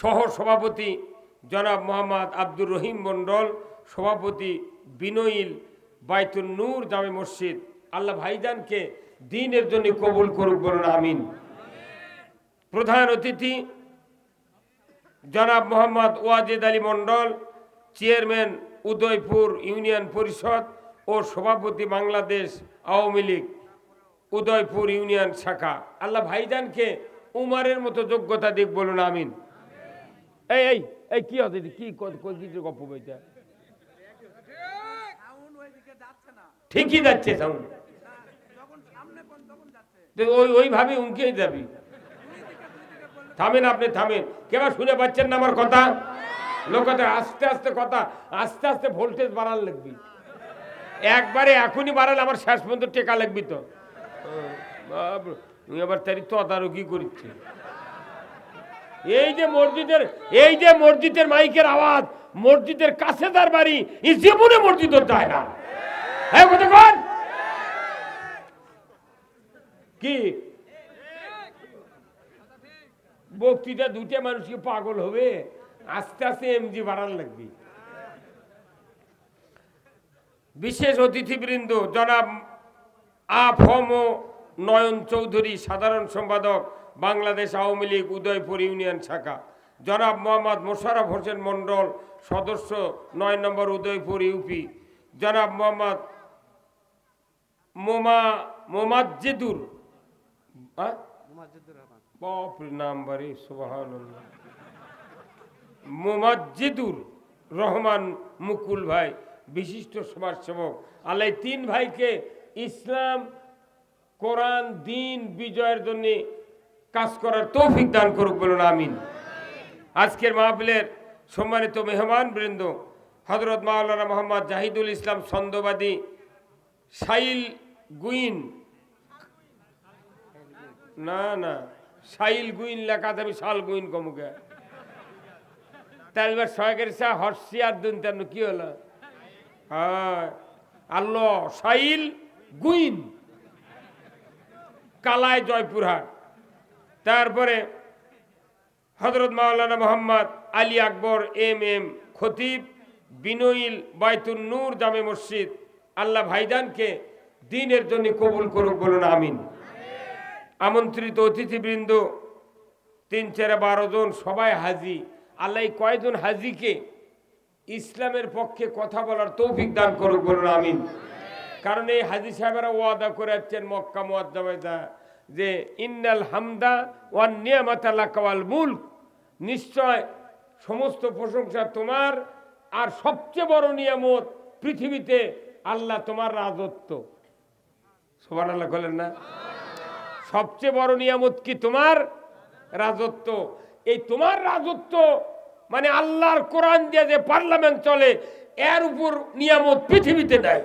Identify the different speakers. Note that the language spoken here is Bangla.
Speaker 1: সহ সভাপতি জনাব মোহাম্মদ আব্দুর রহিম মণ্ডল, সভাপতি বিনয়িল বাইতুল নূর জামে মসজিদ। আল্লাহ ভাইজানকে দিনের জন্য কবুল করুক বলুন, আমিন। প্রধান অতিথি জনাব মোহাম্মদ ওয়াজেদ আলী মণ্ডল, চেয়ারম্যান উদয়পুর ইউনিয়ন পরিষদ ও সভাপতি বাংলাদেশ আওয়ামী লীগ, উদয়পুর ইউনিয়ন শাখা। আল্লাহ ভাইজানকে উমারের মতো যোগ্যতা দিক বলুন, আমিন। এই এই এই কি হতে কি কিছু গপ্প বইটা ঠিকই যাচ্ছে সাউন্ড। ওই ওইভাবে উনকেই যাবি। থামেন আপনি, থামেন। কেবা শুনে পাচ্ছেন না আমার কথা? লোকদের আস্তে আস্তে কথা, আস্তে আস্তে ভোল্টেজ বাড়ান লাগবি। একবারে এখনই বাড়ালে আমার শেষ পর্যন্ত টেকা লাগবি তো। আবার তারি তদারকি করছে। এই যে মসজিদের, এই যে মসজিদের মাইকের আওয়াজ, মসজিদের কাছে তার বাড়ি, এই জীবনে মসজিদ যায় না। হ্যাঁ কি? বক্তৃতা দুটা মানুষকে পাগল হবে, আস্তে আস্তে এমজি বাড়ান লাগবে। বিশেষ অতিথিবৃন্দ, জনাব আফম নয়ন চৌধুরী, সাধারণ সম্পাদক বাংলাদেশ আওয়ামী লীগ, উদয়পুর ইউনিয়ন শাখা। জনাব মোহাম্মদ মোশারফ হোসেন মণ্ডল, সদস্য নয় নম্বর উদয়পুর ইউপি। জনাব মোহাম্মদ মোমা, মোমাজ্জেদুর। নাম বাড়ি রহমান মুকুল ভাই, বিশিষ্ট সমাজসেবক। আল্লাহ এই তিন ভাইকে ইসলাম, কোরআন, দিন, বিজয়ের জন্য কাজ করার তৌফিক দান করুক বলুন, আমিন। আজকের মাহফিলের সম্মানিত মেহমান বৃন্দ হজরত মাওলানা মোহাম্মদ জাহিদুল ইসলাম ছন্দবাদী সাইল গুইন। না না সাইল গুইন লেখা আমি শাল গুইন কমুকে তাহলে সয়কের সা হর্ষিয়ার দিন তেন কি হলো? হ্যাঁ আল্লাহ সাইল গুইন। কালায় জয়পুরহাট। তারপরে হজরত মাওলানা মোহাম্মদ আলী আকবর, এম এম খতিব বিনয়িল বাইতুল নূর জামে মসজিদ। আল্লাহ ভাইজানকে দিনের জন্য কবুল করুক বলুন, আমিন। আমন্ত্রিত অতিথিবৃন্দ, তিন চারে বারো জন সবাই হাজি। আল্লাহ কয়জন হাজিকে ইসলামের পক্ষে কথা বলার তৌফিক দান করুক বলুন, আমিন। কারণ এই হাজি সাহেবেরা ওয়াদা করে যাচ্ছেন মক্কা মোয়াজ্জামাইদা যে ইন্নাল হামদা ওয়ান নিয়ামাতাল্লাহ কাওয়াল মুল্ক। নিশ্চয় সমস্ত প্রশংসা তোমার, আর সবচেয়ে বড় নিয়ামত পৃথিবীতে আল্লাহ তোমার রাজত্ব। সোমান আল্লাহ বলেন না? সবচেয়ে বড় নিয়ামত কি তোমার? রাজত্ব। এই তোমার রাজত্ব মানে আল্লাহর কোরআন দিয়ে যে পার্লামেন্ট চলে, এর উপর নিয়ামত পৃথিবীতে নেয়